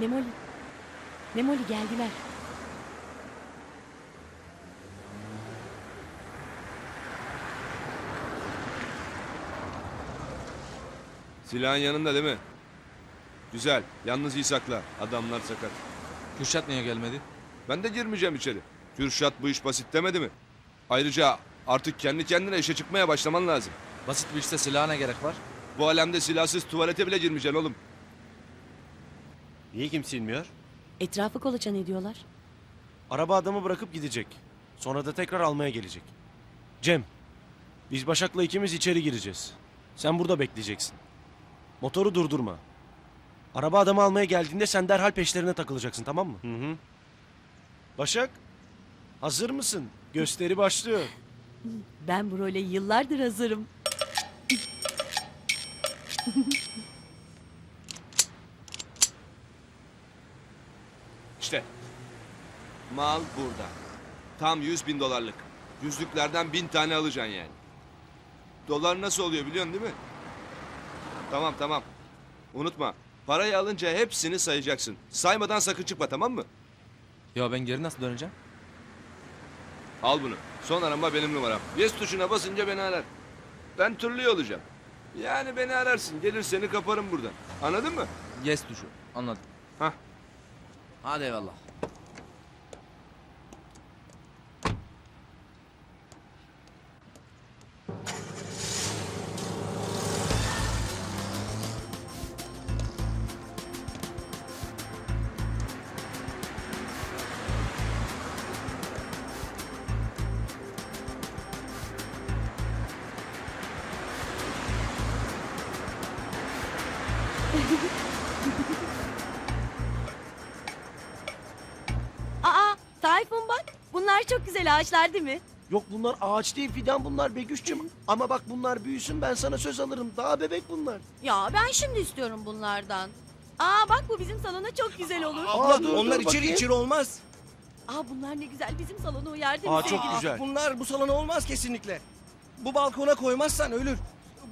Memoli. Memoli geldiler. Silahın yanında değil mi? Güzel. Yalnız iyi sakla. Adamlar sakat. Kürşat niye gelmedi? Ben de girmeyeceğim içeri. Kürşat bu iş basit demedi mi? Ayrıca artık kendi kendine işe çıkmaya başlaman lazım. Basit bir işte silaha ne gerek var? Bu alemde silahsız tuvalete bile girmeyeceksin oğlum. Niye kimse inmiyor? Etrafı kolaçan ediyorlar. Araba adamı bırakıp gidecek. Sonra da tekrar almaya gelecek. Cem, biz Başak'la ikimiz içeri gireceğiz. Sen burada bekleyeceksin. Motoru durdurma. Araba adamı almaya geldiğinde sen derhal peşlerine takılacaksın tamam mı? Hı hı. Başak, hazır mısın? Gösteri başlıyor. Ben bu role yıllardır hazırım. İşte. Mal burada. Tam 100 bin dolarlık. Yüzlüklerden bin tane alacaksın yani. Dolar nasıl oluyor biliyorsun değil mi? Tamam tamam. Unutma. Parayı alınca hepsini sayacaksın. Saymadan sakın çıkma tamam mı? Ya ben geri nasıl döneceğim? Al bunu. Son arama benim numaram. Yes tuşuna basınca beni arar. Ben türlü olacağım. Yani beni ararsın. Gelir seni kaparım buradan. Anladın mı? Yes tuşu. Anladım. Hah. Hadi eyvallah. çok güzel ağaçlar değil mi? Yok bunlar ağaç değil fidan bunlar Begüş'cüm. Ama bak bunlar büyüsün ben sana söz alırım. Daha bebek bunlar. Ya ben şimdi istiyorum bunlardan. Aa bak bu bizim salona çok güzel olur. Aa, dur, Onlar dur içeri bakayım. içeri olmaz. Aa bunlar ne güzel bizim salona uyar değil mi Aa, çok güzel. Bunlar bu salona olmaz kesinlikle. Bu balkona koymazsan ölür.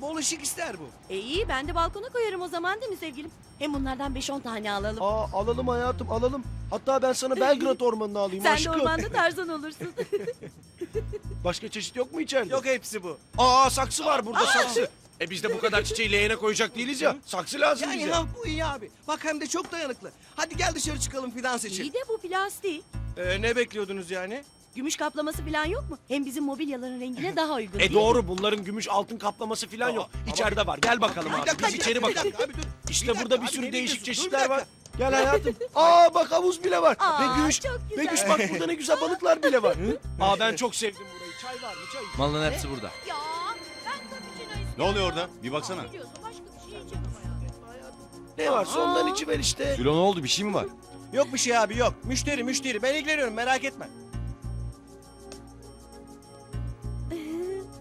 Bol ışık ister bu. E iyi ben de balkona koyarım o zaman değil mi sevgilim? Hem bunlardan 5-10 tane alalım. Aa alalım hayatım alalım. Hatta ben sana Belgrad ormanını alayım Sen de aşkım. ormanda tarzan olursun. Başka çeşit yok mu içeride? Yok hepsi bu. Aa saksı var burada saksı. E biz de bu kadar çiçeği leğene koyacak değiliz ya. Saksı lazım Yani bize. ha bu iyi abi. Bak hem de çok dayanıklı. Hadi gel dışarı çıkalım fidan iyi seçelim. de bu plastik. Ee, ne bekliyordunuz yani? Gümüş kaplaması falan yok mu? Hem bizim mobilyaların rengine daha uygun E değil mi? doğru bunların gümüş altın kaplaması falan yok. İçeride var. Gel bakalım abi. Biz içeri bakalım. dakika abi dur. İşte dakika burada bir abi, sürü nereye değişik gidiyorsun? Dur bir çeşitler var. Gel hayatım. Aa bak havuz bile var. Aa, Begüş. çok güzel. Begüş bak burada ne güzel balıklar bile var. Aa ben çok sevdim burayı. Çay var mı çay? Malın hepsi burada. Ya ben cappuccino istiyorum. Ne oluyor orada? Bir baksana. Biliyorsun başka bir şey içemem hayatım. Ne varsa ondan içiver işte. Sülo ne oldu? Bir şey mi var? Yok bir şey abi yok. Müşteri müşteri. Ben ilgileniyorum merak etme.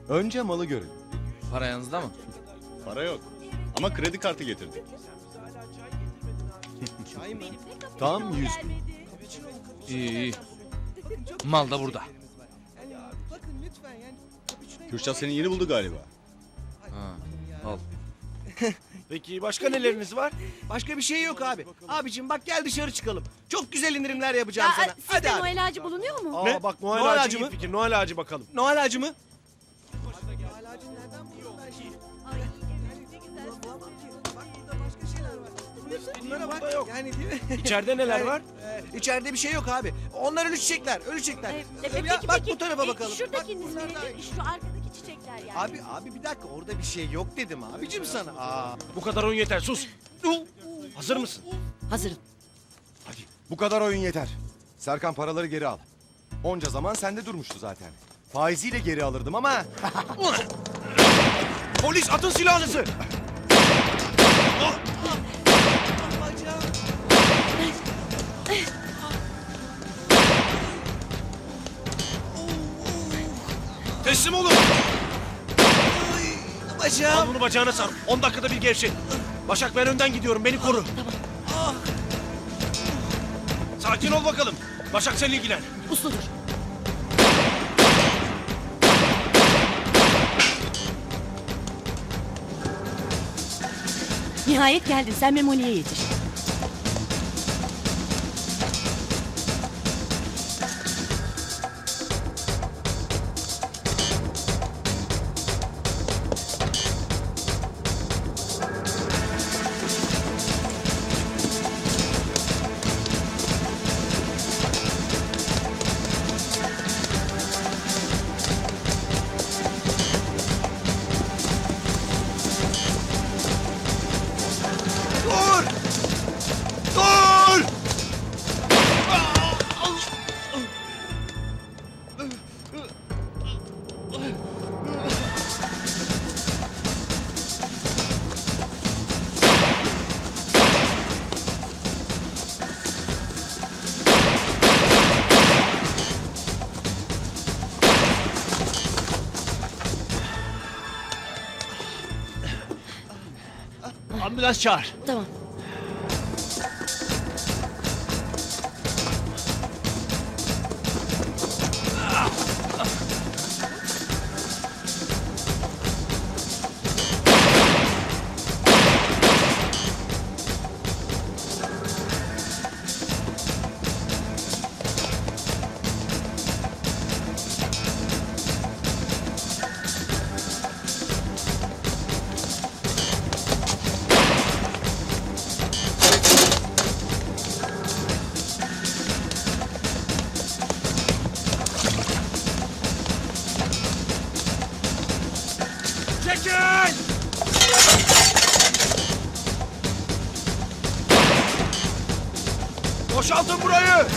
Önce malı görün. Para yanınızda mı? Para yok. Ama kredi kartı getirdik. Çay mı? Tam 100 bin. Gelmedi. İyi iyi. Mal da burada. Kürşat seni yeni buldu galiba. Ha. Al. Peki başka neleriniz var? Başka bir şey yok abi. Abicim bak gel dışarı çıkalım. Çok güzel indirimler yapacağım Ya, sana. sizde Hadi abi. Noel ağacı bulunuyor mu? Aa Ne? bak Noel, Noel ağacı, ağacı iyi mı? fikir. Noel ağacı bakalım. Noel ağacı mı? Bunlara bak. yok. Yani değil mi? İçeride neler Yani, var? e, içeride bir şey yok abi. Onlar ölü çiçekler, ölü çiçekler. E, e, Ya peki bak peki. bu tarafa e, bakalım. Şuradakiniz Bak iyi. Şu arkadaki çiçekler yani. Abi abi bir dakika orada bir şey yok dedim abicim sana. Aa. Bu kadar oyun yeter sus. Hazır mısın? Hazırım. Hadi bu kadar oyun yeter. Serkan paraları geri al. Onca zaman sende durmuştu zaten. Faiziyle geri alırdım ama Polis atın silahınızı. Teslim olun. Al Bacağım. bunu bacağına sar. 10 dakikada bir gevşet. Başak ben önden gidiyorum. Beni koru. Sakin ol bakalım. Başak sen ilgilen. Usludur. Nihayet geldin. Sen Memoli'ye yetiş. Ambulans çağır. Tamam. Boşaltın burayı!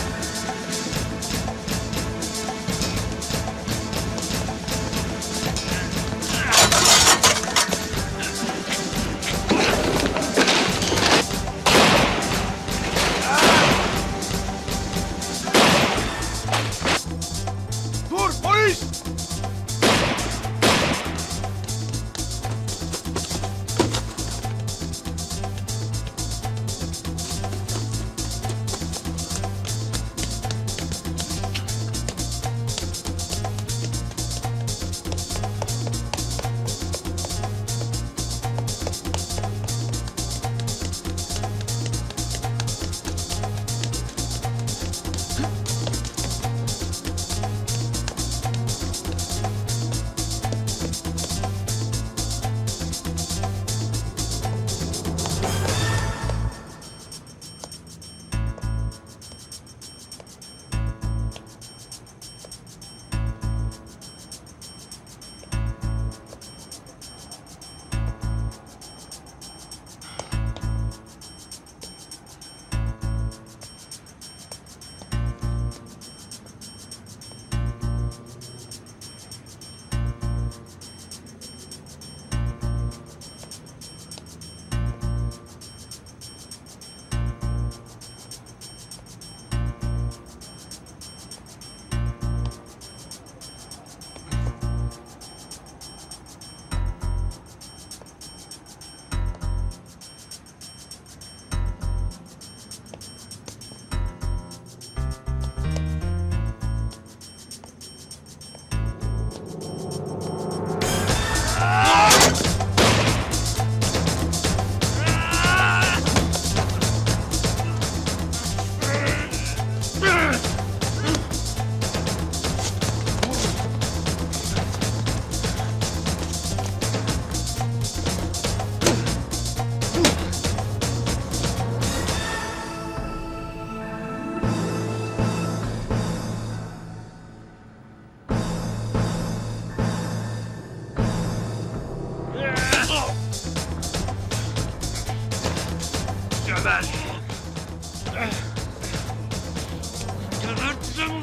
Yardım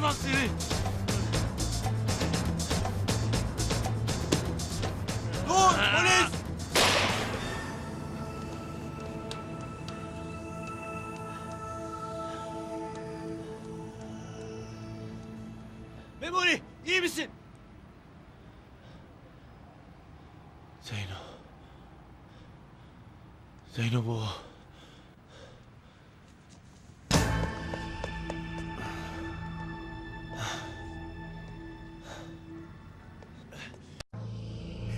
vakti. Dur polis! Memoli iyi misin? Zeyno. Zeyno bu.